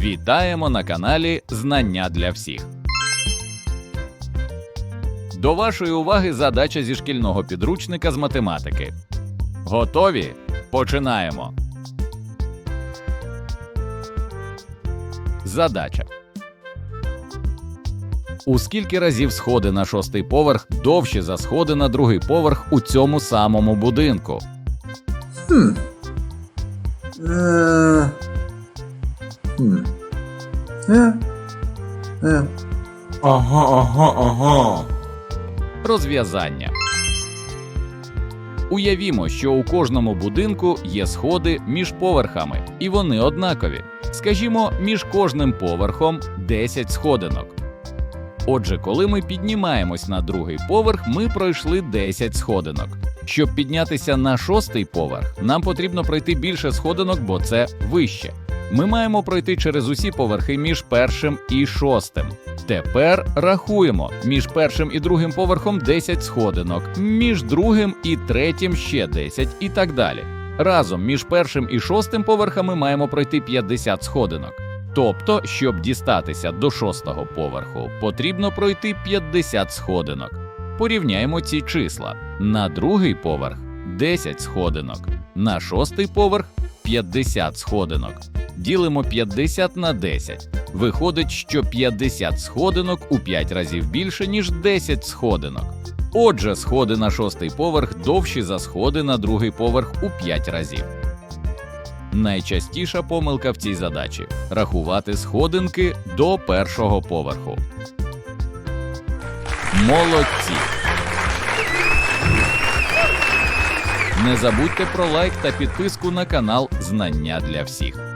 Вітаємо на каналі Знання для всіх. До вашої уваги задача зі шкільного підручника з математики. Готові? Починаємо. Задача. У скільки разів сходи на шостий поверх довші за сходи на другий поверх у цьому самому будинку? Хм. Е. Хм. Е. Е. Ага, ага, ага. Розв'язання. Уявімо, що у кожному будинку є сходи між поверхами, і вони однакові. Скажімо, між кожним поверхом 10 сходинок. Отже, коли ми піднімаємось на другий поверх, ми пройшли 10 сходинок. Щоб піднятися на шостий поверх, нам потрібно пройти більше сходинок, бо це вище. Ми маємо пройти через усі поверхи між першим і шостим. Тепер рахуємо між першим і другим поверхом 10 сходинок, між другим і третім ще 10 і так далі. Разом між першим і шостим поверхами маємо пройти 50 сходинок. Тобто, щоб дістатися до шостого поверху, потрібно пройти 50 сходинок. Порівняємо ці числа: на другий поверх 10 сходинок, на шостий поверх 50 сходинок. Ділимо 50 на 10. Виходить, що 50 сходинок у 5 разів більше, ніж 10 сходинок. Отже, сходи на шостий поверх довші за сходи на другий поверх у 5 разів. Найчастіша помилка в цій задачі рахувати сходинки до першого поверху. Молодці! Не забудьте про лайк та підписку на канал Знання для всіх.